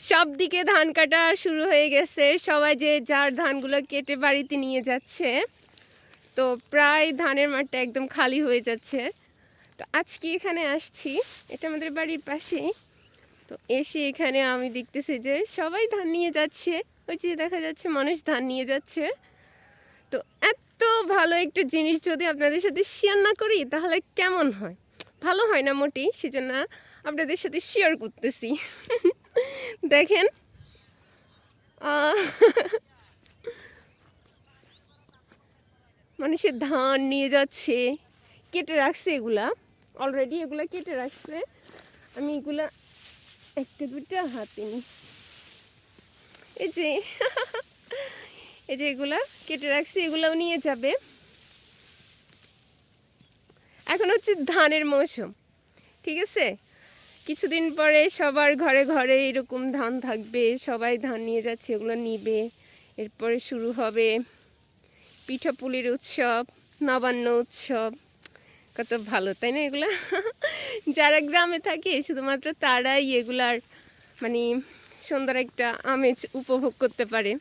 সব দিকে ধান কাটা শুরু হয়ে গেছে। সবাই যে যার ধানগুলো কেটে বাড়িতে নিয়ে যাচ্ছে, তো প্রায় ধানের মাঠটা একদম খালি হয়ে যাচ্ছে। তো আজকে এখানে আসছি, এটা আমাদের বাড়ির পাশেই। তো এসে এখানে আমি দেখতেছি যে সবাই ধান নিয়ে যাচ্ছে। ওই যে দেখা যাচ্ছে মানুষ ধান নিয়ে যাচ্ছে। তো এত ভালো একটা জিনিস যদি আপনাদের সাথে শেয়ার না করি, তাহলে কেমন হয়? ভালো হয় না মোটেই, সেজন্য আপনাদের সাথে শেয়ার করতেছি। দেখেন। মানুষের ধান নিয়ে যাচ্ছে, কেটে রাখছে এগুলা। অলরেডি এগুলা কেটে রাখছে। আমি এগুলা একটা দুটা হাতে নি এই যে এই যে এগুলা কেটে রাখছি, এগুলাও নিয়ে যাবে। এখন হচ্ছে ধানের মৌসুম, ঠিক আছে? কিছুদিন পরে সবার ঘরে ঘরে এরকম ধান থাকবে, সবাই ধান নিয়ে যাচ্ছে, এগুলো নিবে, এরপরে শুরু হবে পিঠাপুলির উৎসব, নবান্ন উৎসব। কত ভালো, তাই না এগুলা? যারা গ্রামে থাকে, শুধুমাত্র তারাই এগুলার মানে সুন্দর একটা আমেজ উপভোগ করতে পারে।